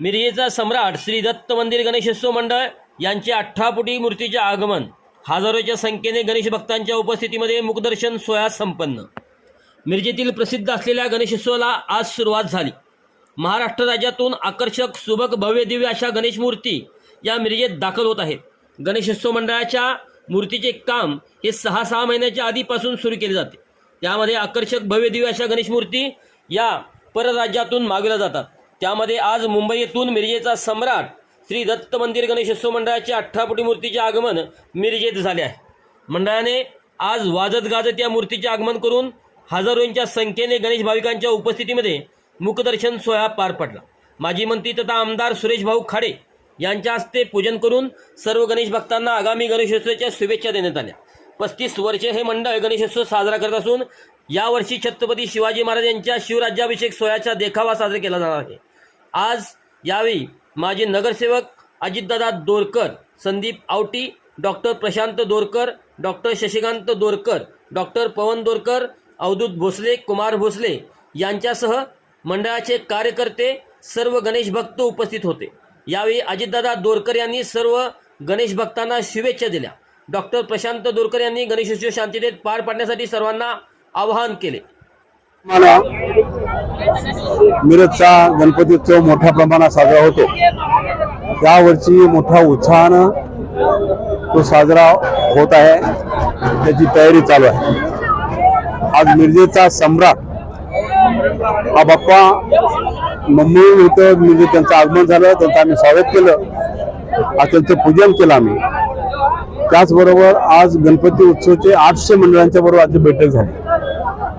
मिरजेचा सम्राट श्री दत्त मंदिर गणेशोत्सव मंडळ यांचे अठ्ठापुटी मूर्तीचे आगमन. हजारोच्या संख्येने गणेश भक्तांच्या उपस्थितीमध्ये मुखदर्शन सोहळा संपन्न. मिरजेतील प्रसिद्ध असलेल्या गणेशोत्सवाला आज सुरुवात झाली. महाराष्ट्र राज्यातून आकर्षक सुबक भव्य दिव्य अशा गणेश मूर्ती या मिरजेत दाखल होत आहेत. गणेशोत्सव मंडळाच्या मूर्तीचे काम हे सहा सहा महिन्याच्या आधीपासून सुरू केले जाते. त्यामध्ये आकर्षक भव्य दिव्य अशा गणेश मूर्ती या परराज्यातून मागवल्या जातात. त्यामध्ये आज मुंबई येथून मिरजेचा सम्राट श्री दत्त मंदिर गणेशोत्सव मंडळाच्या अठ्ठापुटी मूर्तीचे आगमन मिरजेत झाले आहे. मंडळाने आज वाजत गाजत या मूर्तीचे आगमन करून हजारोंच्या संख्येने गणेश भाविकांच्या उपस्थितीमध्ये मुखदर्शन सोहळा पार पडला. माजी मंत्री तथा आमदार सुरेश भाऊ खाडे यांच्या हस्ते पूजन करून सर्व गणेश भक्तांना आगामी गणेशोत्सवाच्या शुभेच्छा देण्यात आल्या. पस्तीस वर्षे हे मंडळ गणेशोत्सव साजरा करत असून यावर्षी छत्रपती शिवाजी महाराज यांच्या शिवराज्याभिषेक सोहळ्याचा देखावा साजरा केला जाणार आहे. आज यावेळी माजी नगरसेवक Ajitdada Dorkar Sandeep Awati doctor Prashant Dorkar doctor Shashikant Dorkar doctor Pawan Dorkar Avdhoot Bhosale Kumar Bhosale यांच्यासह मंडळाचे कार्यकर्ते सर्व गणेश भक्त उपस्थित होते. यावेळी अजितदादा दोरकर यांनी सर्व गणेश भक्तांना शुभेच्छा दिल्या. डॉक्टर प्रशांत दोरकर यांनी गणेशोत्सव शांततेत पार पाडण्यासाठी सर्वांना आवाहन केले. मला मिरजचा गणपती उत्सव मोठ्या प्रमाणात साजरा होतो. यावर्षी मोठ्या उत्साहानं तो साजरा होत आहे. त्याची तयारी चालू आहे. आज मिरजेचा सम्राट हा बाप्पा मुंबई इथं म्हणजे त्यांचं आगमन झालं. त्यांचं आम्ही स्वागत केलं. आज त्यांचं पूजन केलं आम्ही. त्याचबरोबर आज गणपती उत्सवचे आठशे मंडळांच्या बरोबर आज बैठक झाली.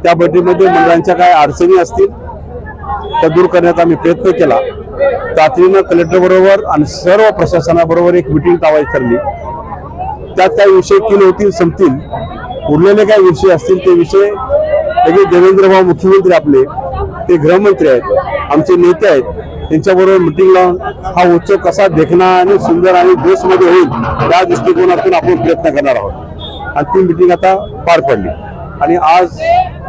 त्या बैठकीमध्ये मंडळांच्या काय अडचणी असतील त्या दूर करण्याचा आम्ही प्रयत्न केला. तातडीनं कलेक्टर बरोबर आणि सर्व प्रशासनाबरोबर एक मिटिंग लावायची ठरली. त्यात काही विषय किल होतील संपतील. उरलेले काही विषय असतील ते विषय लगे देवेंद्र भाऊ मुख्यमंत्री आपले ते गृहमंत्री आहेत आमचे नेते आहेत त्यांच्याबरोबर मिटिंग लावून हा उत्सव कसा देखणा आणि सुंदर आणि देशमध्ये होईल या दृष्टिकोनातून आपण प्रयत्न करणार आहोत. आणि ती मिटिंग आता पार पडली. आणि आज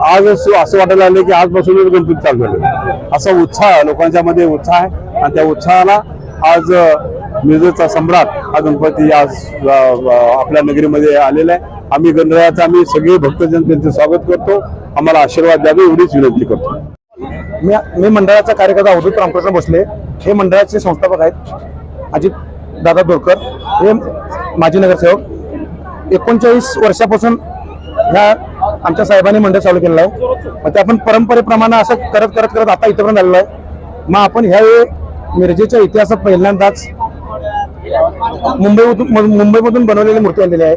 आज असं असं वाटायला लागलं की आजपासूनच गणपती चालू झाले. असा उत्साह लोकांच्या मध्ये उत्साह आहे. आणि त्या उत्साहाला आज अं, मिरजेचा सम्राट हा गणपती आज आपल्या नगरीमध्ये आलेला आहे. आम्ही गणरायाचं आम्ही सगळे भक्तजन त्यांचे स्वागत करतो. आम्हाला आशीर्वाद द्यावे एवढीच विनंती करतो. मी मी मंडळाचा कार्यकर्ता अवधूत रामकृष्ण भोसले. हे मंडळाचे संस्थापक आहेत अजित दादा बोरकर हे माजी नगरसेवक. एकोणचाळीस वर्षापासून ह्या आमच्या साहेबांनी मंडळ चालू केलेलं आहे. मग ते आपण परंपरेप्रमाणे असं करत करत करत आता इथपर्यंत आलेलो आहे. मग आपण ह्यावेळी मिरजेच्या इतिहासात पहिल्यांदाच मुंबईमधून मुंबईमधून बनवलेली मूर्ती आणलेली आहे.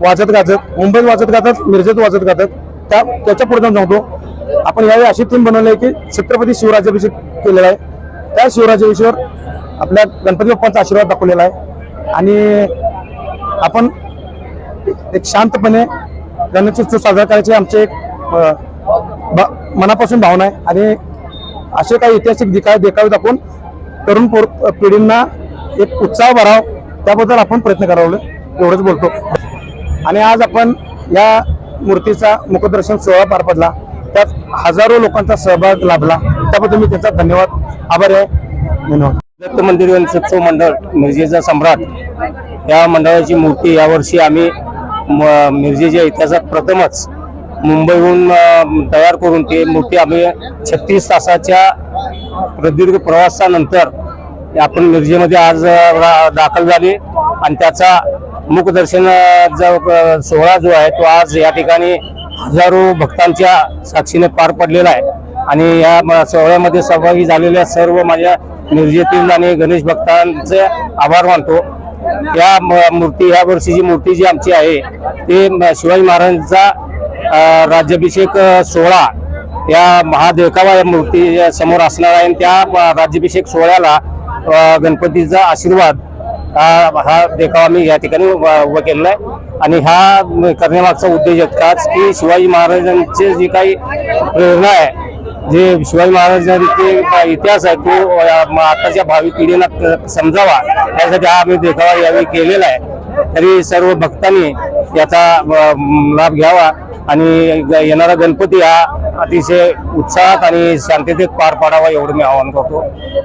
वाजत गाजत. मुंबईत वाजत गाजत मिरजेत वाजत गाजत. त्या त्याच्या पुढे जाऊन सांगतो आपण यावेळी अशी थीम बनवली आहे की छत्रपती शिवराज्याभिषेक केलेला आहे. त्या शिवराज्याभिषेकावर आपल्या गणपती बाप्पांचा आशीर्वाद दाखवलेला आहे. आणि आपण एक शांतपणे गणेशोत्सव साजरा करायची आमची एक मनापासून भावना आहे. आणि असे काही ऐतिहासिक देखावे देखावे दाखवून तरुण पिढींना एक उत्साह भराव त्याबद्दल आपण प्रयत्न करावलं. एवढंच बोलतो. आणि आज आपण या मूर्तीचा मुखदर्शन सोहळा पार पडला. त्यात हजारो लोकांचा सहभाग लाभला. त्याबद्दल मी त्यांचा धन्यवाद आभारी आहे. धन्यवाद. दत्त मंदिर गणेशोत्सव मंडळ मिरजेचा सम्राट. या मंडळाची मूर्ती यावर्षी आम्ही मिरजेच्या इतिहासात प्रथमच मुंबईहून तयार करून ती मूर्ती आम्ही छत्तीस तासाच्या प्रदीर्घ प्रवासानंतर आपण मिरजेमध्ये आज रा- दाखल झाली. आणि त्याचा मुखदर्शन सोहळा जो आहे तो आज या ठिकाणी हजारो भक्तांच्या साक्षीने पार पडलेला आहे. आणि या सोहळ्यामध्ये सहभागी झालेल्या सर्व माझ्या मिरजेतील आणि गणेश भक्तांचे आभार मानतो. या म- मूर्ती या वर्षीची मूर्ती जी आमची आहे ते शिवाजी महाराजांचा राज्याभिषेक सोहळा या महादेवकावा या मूर्ती समोर असणार आहे. आणि त्या राज्याभिषेक सोहळ्याला गणपतीचा आशीर्वाद हा हा देखावा मी या ठिकाणी व- उभा केलेला आहे. आणि हा करण्यामागचा उद्देश इतकाच की शिवाजी महाराजांचे जी काही प्रेरणा आहे जे शिवाजी महाराजांचे इतिहास आहे तो आताच्या भावी पिढीला समजावा. यासाठी हा आम्ही देखावा यावेळी केलेला आहे. तरी सर्व भक्तांनी याचा लाभ घ्यावा आणि ग- येणारा गणपती हा अतिशय उत्साहात आणि शांततेत पार पाडावा एवढं मी आवाहन करतो.